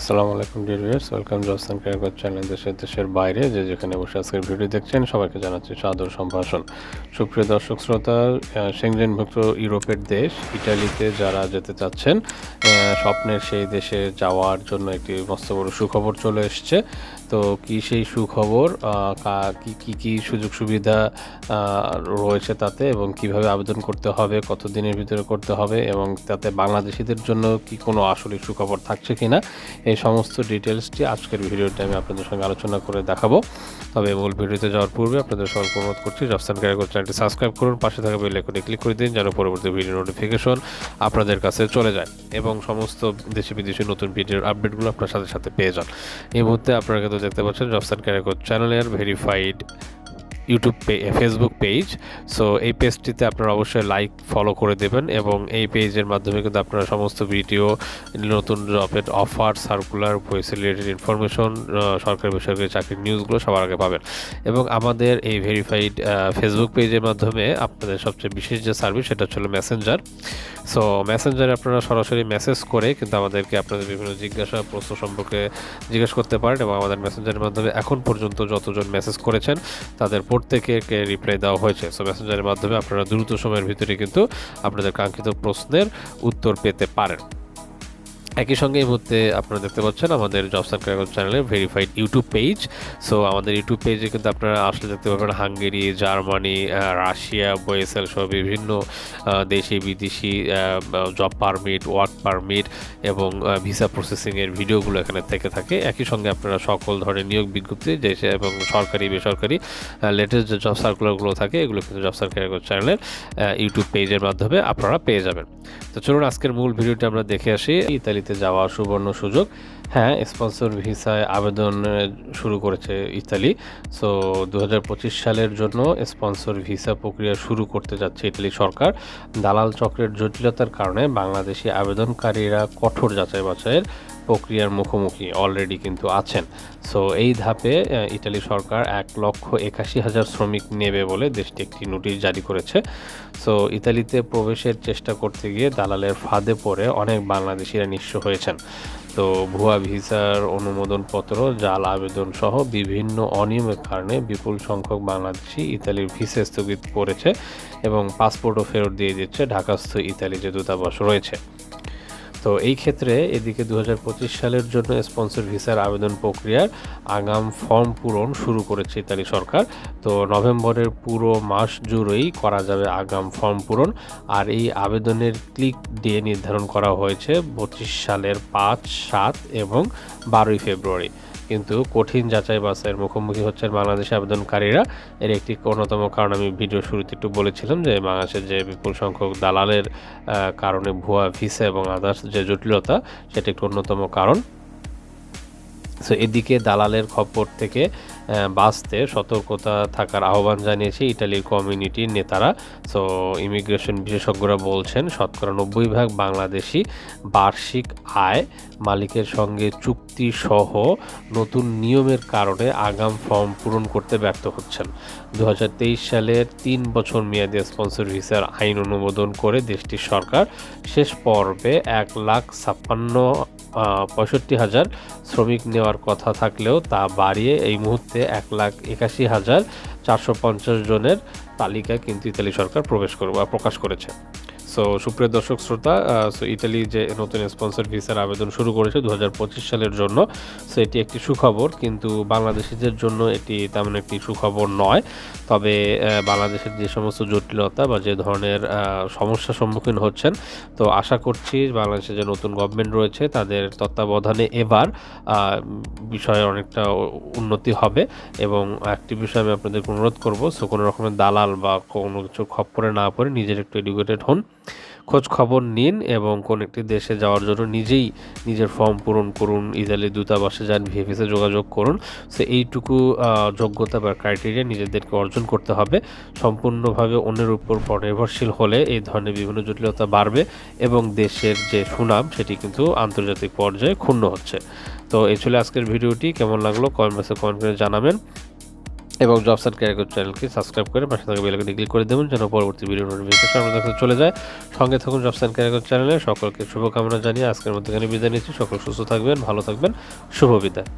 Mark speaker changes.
Speaker 1: আসসালামু আলাইকুম viewers welcome জসান ক্রিকেট চ্যানেল দেশের দেশের বাইরে। যে যেখানে বসে আজকের ভিডিও দেখছেন সবাইকে জানাচ্ছি সাদর সম্ভাষণ। সুপ্রিয় দর্শক শ্রোতা আহ, সেনজেনভুক্ত ইউরোপের দেশ ইটালিতে যারা যেতে চাচ্ছেন স্বপ্নের সেই দেশে যাওয়ার জন্য একটি মস্ত বড় সুখবর চলে এসছে। তো কি সেই সুখবর? কা- কি কি সুযোগ সুবিধা রয়েছে তাতে এবং কীভাবে আবেদন করতে হবে কত দিনের ভিতরে করতে হবে এবং তাতে বাংলাদেশিদের জন্য কি কোনো আসলে সুখবর থাকছে কিনা? এই সমস্ত ডিটেলসটি আজকের ভিডিওটি আমি আপনাদের সঙ্গে আলোচনা করে দেখাবো। তবে মূল ভিডিওতে যাওয়ার পূর্বে আপনাদের সঙ্গে অনুরোধ করছি রফসান কারিগর চ্যানেলটি সাবস্ক্রাইব করুন, পাশে থাকা বেল আইকনে ক্লিক করে দিন যেন পরবর্তী ভিডিও নোটিফিকেশন আপনাদের কাছে চলে যায় এবং সমস্ত দেশি বিদেশি নতুন ভিডিওর আপডেটগুলো আপনার সাথে সাথে পেয়ে যান। এই মুহূর্তে আপনারা দেখতে পাচ্ছেন রফসান চ্যানেল চ্যানেলের verified YouTube Facebook page so এই পেজটিতে আপনারা অবশ্যই লাইক ফলো করে দেবেন এবং এই পেজের মাধ্যমে কিন্তু আপনারা সমস্ত ভিডিও নতুন জবের offer circular voice related information সরকারি বেসরকারি চাকরির নিউজগুলো সবার আগে পাবেন। এবং আমাদের এই ভেরিফাইড ফেসবুক পেজের মাধ্যমে আপনাদের সবচেয়ে বিশেষ যে সার্ভিস সেটা হচ্ছে মেসেঞ্জার সো মেসেঞ্জারে আপনারা সরাসরি মেসেজ করে কিন্তু আমাদেরকে আপনাদের বিভিন্ন জিজ্ঞাসা, প্রশ্ন সম্পর্কে জিজ্ঞেস করতে পারেন এবং আমাদের মেসেঞ্জারের মাধ্যমে এখন পর্যন্ত যতজন মেসেজ করেছেন, তাদের প্রত্যেকে রিপ্লাই দেওয়া হয়েছে। সো মেসেঞ্জারের মাধ্যমে আপনারা দ্রুত সময়ের ভিতরে কিন্তু আপনাদের কাঙ্ক্ষিত প্রশ্নের উত্তর পেতে পারেন। একই সঙ্গে এই মুহূর্তে আপনারা দেখতে পাচ্ছেন আমাদের জবস অ্যান্ড ক্যারিয়ার চ্যানেলের ভেরিফাইড ইউটিউব পেজ সো আমাদের ইউটিউব পেজে কিন্তু আপনারা আসলে দেখতে পাবেন হাঙ্গেরি জার্মানি রাশিয়া বয়েসেল সহ বিভিন্ন দেশি বিদেশি জব পারমিট ওয়ার্ক পারমিট এবং ভিসা প্রসেসিংয়ের ভিডিওগুলো এখানে থেকে থাকে। একই সঙ্গে আপনারা সকল ধরনের নিয়োগ বিজ্ঞপ্তি, দেশে এবং সরকারি, বেসরকারি লেটেস্ট যে জব সার্কুলারগুলো থাকে, এগুলো কিন্তু জব সার্কুলার চ্যানেলের ইউটিউব পেজের মাধ্যমে আপনারা পেয়ে যাবেন। তো চলুন আজকের মূল ভিডিওটি আমরা দেখে আসি। ইতালিতে যাওয়ার সুবর্ণ সুযোগ। হ্যাঁ স্পন্সর ভিসায় আবেদন শুরু করেছে ইতালি। সো দু হাজার পঁচিশ সালের জন্য স্পন্সর ভিসা প্রক্রিয়া শুরু করতে যাচ্ছে ইতালি সরকার। দালাল চক্রের জটিলতার কারণে বাংলাদেশি আবেদনকারীরা কঠোর যাচাই বাছাইয়ের প্রক্রিয়ার মুখোমুখি অলরেডি কিন্তু আছেন। সো এই ধাপে ইতালি সরকার এক লক্ষ একাশি হাজার শ্রমিক নেবে বলে দেশটি একটি নোটিশ জারি করেছে। সো ইতালিতে প্রবেশের চেষ্টা করতে গিয়ে দালালের ফাঁদে পড়ে অনেক বাংলাদেশিরা নিঃস্ব হয়েছেন। তো ভুয়া ভিসার অনুমোদনপত্র, জাল আবেদন সহ বিভিন্ন অনিয়মের কারণে বিপুল সংখ্যক বাংলাদেশি ইতালির ভিসা স্থগিত করেছে এবং পাসপোর্টও ফেরত দিয়ে দিচ্ছে ঢাকাস্থ ইতালি যে দূতাবাস রয়েছে। তো এই ক্ষেত্রে এদিকে দু হাজার পঁচিশ সালের জন্য স্পন্সর ভিসার আবেদন প্রক্রিয়ার আগাম ফর্ম পূরণ শুরু করেছে ইতালি সরকার। তো নভেম্বরের পুরো মাস জুড়েই করা যাবে আগাম ফর্ম পূরণ। আর এই আবেদনের ক্লিক ডে নির্ধারণ করা হয়েছে পঁচিশ সালের পাঁচ, সাত এবং বারোই ফেব্রুয়ারি। কিন্তু কঠিন যাচাই বাছাইয়ের মুখোমুখি হচ্ছেন বাংলাদেশে আবেদনকারীরা। এর একটি অন্যতম কারণ আমি ভিডিও শুরুতে একটু বলেছিলাম যে বাংলাদেশের যে বিপুল সংখ্যক দালালের কারণে ভুয়া ভিসা এবং আদার্স যে জটিলতা, সেটা একটি অন্যতম কারণ। সো এদিকে দালালের খপ্পর থেকে বাঁচতে সতর্কতা থাকার আহ্বান জানিয়েছে ইটালির কমিউনিটির নেতারা। সো ইমিগ্রেশন বিশেষজ্ঞরা বলছেন, শতকরা নব্বই ভাগ বাংলাদেশি বার্ষিক আয় মালিকের সঙ্গে চুক্তি সহ নতুন নিয়মের কারণে আগাম ফর্ম পূরণ করতে ব্যর্থ হচ্ছেন। দু হাজার তেইশ সালের তিন বছর মেয়াদে স্পন্সর ভিসার আইন অনুমোদন করে দেশটির সরকার শেষ পর্বে এক লাখ ছাপ্পান্ন পঁয়ষট্টি হাজার শ্রমিক নেওয়ার কথা থাকলেও তা বাড়িয়ে এই মুহূর্তে এক লাখ একাশি হাজার চারশো পঞ্চাশ জনের তালিকা কিন্তু ইতালি সরকার প্রবেশ করে বা প্রকাশ করেছে। সো সুপ্রিয় দর্শক, শ্রোতা সো ইতালি যে নতুন স্পন্সর ভিসার আবেদন শুরু করেছে দু হাজার পঁচিশ সালের জন্য সো এটি একটি সুখবর, কিন্তু বাংলাদেশিদের জন্য এটি তেমন একটি সুখবর নয়। তবে বাংলাদেশের যে সমস্ত জটিলতা বা যে ধরনের সমস্যার সম্মুখীন হচ্ছেন, তো আশা করছি বাংলাদেশের যে নতুন গভর্নমেন্ট রয়েছে, তাদের তত্ত্বাবধানে এবার বিষয়ে অনেকটা উন্নতি হবে এবং একটি বিষয় আমি আপনাদের অনুরোধ করব সো কোনো রকমের দালাল বা কোনো কিছু খপ্পরে না পড়ে নিজের একটু এডুকেটেড হন। খোঁজ খবর নিন এবং কোন একটি দেশে যাওয়ার জন্য নিজেই নিজের ফর্ম পূরণ করুন ইতালি দূতাবাসে যান ভিএফএসে যোগাযোগ করুন। সো এইটুকু যোগ্যতা বা ক্রাইটেরিয়া নিজেদেরকে অর্জন করতে হবে। সম্পূর্ণভাবে অন্যের উপর পর নির্ভরশীল হলে এই ধরনের বিভিন্ন জটিলতা বাড়বে এবং দেশের যে সুনাম, সেটি কিন্তু আন্তর্জাতিক পর্যায়ে ক্ষুণ্ণ হচ্ছে। তো এই ছিল আজকের ভিডিওটি। কেমন লাগল? কমেন্ট বক্সে কমেন্ট করে জানাবেন। এবং জব সার্ট ক্যারিয়ার চ্যানেলকে সাবস্ক্রাইব করে পাশে থাকা বেলাকে ক্লিক করে দেবেন যেন পরবর্তী ভিডিও নোটিফিকেশন আপনাদের কাছে চলে যায়। সঙ্গে থাকুন জব সার্ট ক্যারিয়ার চ্যানেলে সকলকে শুভকামনা জানিয়ে আজকের মধ্যে এখানে বিদায় নিচ্ছি। সকল সুস্থ থাকবেন, ভালো থাকবেন। শুভ বিদায়।